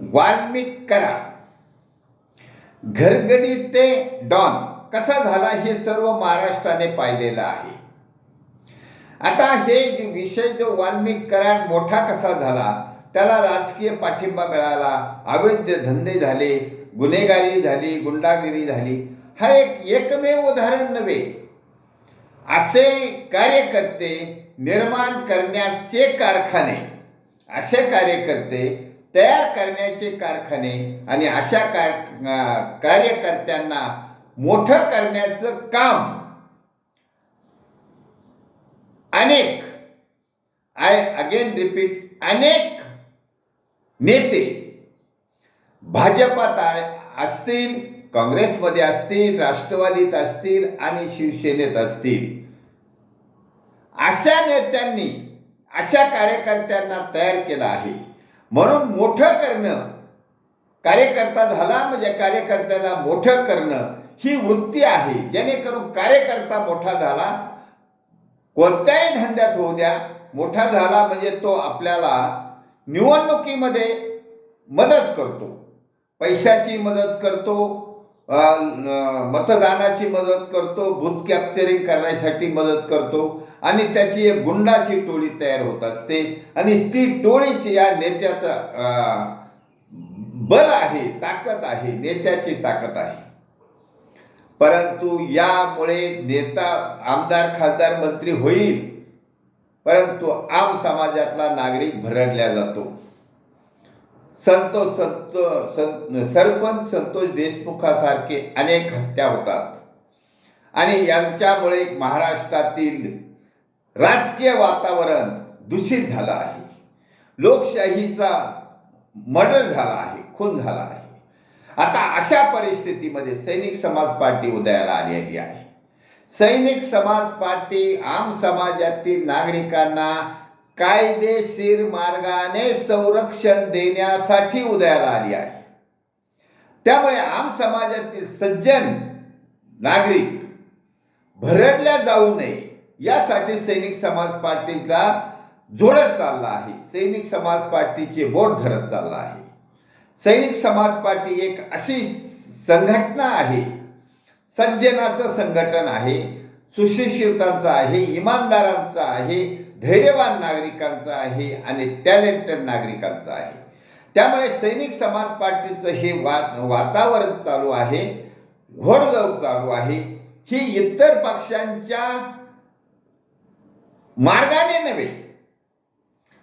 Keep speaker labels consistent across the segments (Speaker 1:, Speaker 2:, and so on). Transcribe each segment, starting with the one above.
Speaker 1: वाल्मिक करा. घरगडी ते डॉन कसा झाला हे सर्व महाराष्ट्राने पाहिलेलं आहे. आता हे विषय जो वाल्मिक कराड मोठा कसा झाला त्याला राजकीय पाठिंबा मिळाला अवैध धंदे झाले गुन्हेगारी झाली गुंडागिरी झाली हा एक एकमेव उदाहरण नव्हे. असे कार्यकर्ते निर्माण करण्याचे कारखाने असे कार्यकर्ते तयार करण्याचे कारखाने आणि अशा कार कार्यकर्त्यांना मोठं करण्याचं काम अनेक आय अगेन रिपीट अनेक नेते भाजपात असतील काँग्रेसमध्ये असतील राष्ट्रवादीत असतील आणि शिवसेनेत असतील. अशा नेत्यांनी अशा कार्यकर्त्यांना तयार केलं आहे. म्हणून मोठं करणं कार्यकर्ता झाला म्हणजे कार्यकर्त्याला मोठं करणं ही वृत्ती आहे. जेणेकरून कार्यकर्ता मोठा झाला कोणत्याही धंद्यात होऊ द्या मोठा झाला म्हणजे तो आपल्याला निवडणुकीमध्ये मदत करतो. पैशाची मदत करतो मतदानाची मदत करतो बूथ कॅप्चरिंग करण्यासाठी मदत करतो आणि त्याची एक गुंडाची टोळी तयार होत असते. आणि ती टोळीची या नेत्याचा बल आहे ताकद आहे नेत्याची ताकद आहे. परंतु यामुळे नेता आमदार खासदार मंत्री होईल. परंतु आम समाजातला नागरिक भरडल्या जातो. संतोष संत सं- सरपंच संतोष देशमुखासारखे अनेक हत्या होतात. आणि यांच्यामुळे महाराष्ट्रातील राजकीय वातावरण दूषित झालं आहे. लोकशाहीचा मर्डर झाला आहे खून झाला आहे. आता अशा परिस्थितीमध्ये सैनिक समाज पार्टी उदयाला आलेली आहे. सैनिक समाज पार्टी आम समाजातील नागरिकांना कायदेशीर मार्गाने संरक्षण देण्यासाठी उदयाला आली आहे. त्यामुळे आम समाजातील सज्जन नागरिक भरडल्या जाऊ नये यासाठी सैनिक समाज पार्टीला जोडत चालला आहे. सैनिक समाज पार्टीचे बोट धरत चालला आहे. सैनिक समाज पार्टी एक अशी संघटना आहे सज्जनाचं संघटन आहे सुशिक्षितांचं आहे इमानदारांचं आहे धैर्यवान नागरिकांचं आहे आणि टॅलेंटेड नागरिकांचं आहे. त्यामुळे सैनिक समाज पार्टीचं हे वा वातावरण चालू आहे घोडदौड चालू आहे. ही इतर पक्षांच्या मार्गाने नव्हे.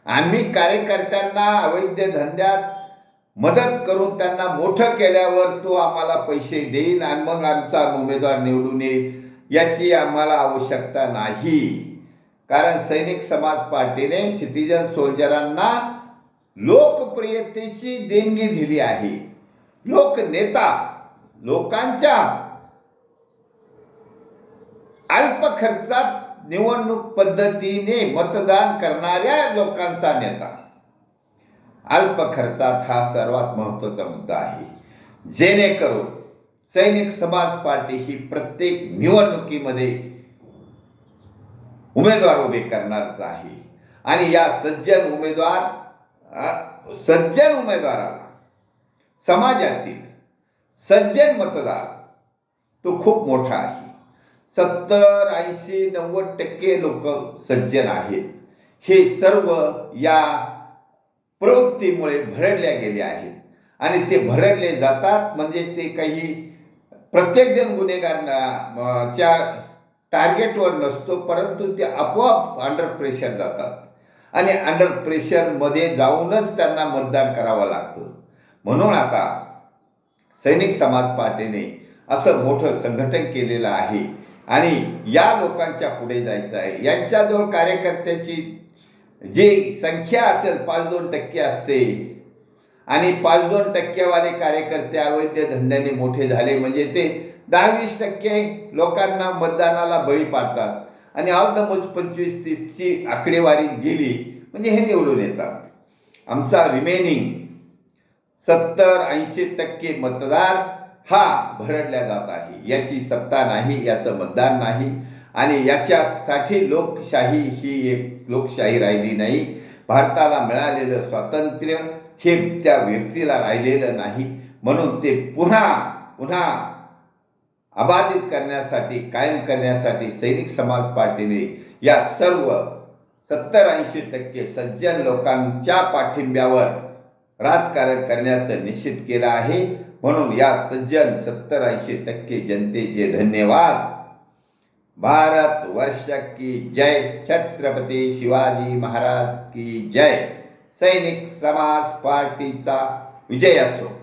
Speaker 1: आम्ही कार्यकर्त्यांना अवैध धंद्यात मदत करून त्यांना मोठं केल्यावर तो आम्हाला पैसे देईल आणि मग आमचा उमेदवार निवडून येईल याची आम्हाला आवश्यकता नाही. कारण सैनिक समाज पार्टीने सिटीजन सोल्जरांना लोकप्रियतेची देणगी दिली आहे. लोकनेता लोकांच्या अल्प खर्चात निवडणूक पद्धतीने मतदान करणाऱ्या लोकांचा नेता. अल्प खर्चात हा सर्वात महत्वाचा मुद्दा आहे. जेणेकरून सैनिक समाज पार्टी ही प्रत्येक निवडणुकीमध्ये उमेदवार उभे करणारच आहे. आणि या सज्जन उमेदवार सज्जन उमेदवाराला समाजातील सज्जन मतदार तो खूप मोठा आहे. सत्तर ऐंशी नव्वद टक्के लोक सज्जन आहेत. हे सर्व या प्रवृत्तीमुळे भरडल्या गेले आहेत. आणि ते भरडले जातात म्हणजे ते काही प्रत्येकजण गुन्हेगार च्या टार्गेटवर नसतो परंतु ते आपोआप अंडर प्रेशर जातात. आणि अंडर प्रेशरमध्ये जाऊनच त्यांना मतदान करावं लागतं. म्हणून आता सैनिक समाज पार्टीने असं मोठं संघटन केलेलं आहे. आणि या लोकांच्या पुढे जायचं आहे. यांच्याजवळ कार्यकर्त्याची जी संख्या असेल पाच दोन टक्के असते. आणि पाच दोन टक्केवाले कार्यकर्ते अवैध धंद्याने मोठे झाले. म्हणजे ते दहा वीस टक्के लोकांना मतदानाला बळी पाडतात. आणि ऑलमोस्ट पंचवीस तीसची आकडेवारी गेली म्हणजे हे निवडून येतात. आमचा रिमेनिंग सत्तर ऐंशी टक्के मतदार हा भरडल्या जात आहे. याची सत्ता नाही याचं मतदान नाही. आणि याच्यासाठी लोकशाही ही एक लोकशाही राहिली नाही. भारताला मिळालेलं स्वातंत्र्य हे त्या व्यक्तीला राहिलेलं नाही. म्हणून ते पुन्हा पुन्हा अबाधित करण्यासाठी कायम करण्यासाठी सैनिक समाज पार्टीने या सर्व सत्तर ऐंशी टक्के सज्जन लोकांच्या पाठिंब्यावर राजकारण करण्याचं निश्चित केलं आहे. म्हणून या सज्जन सत्तर ऐंशी टक्के जनतेचे धन्यवाद. भारत वर्ष की जय. छत्रपती शिवाजी महाराज की जय. सैनिक समाज पार्टीचा विजय असो.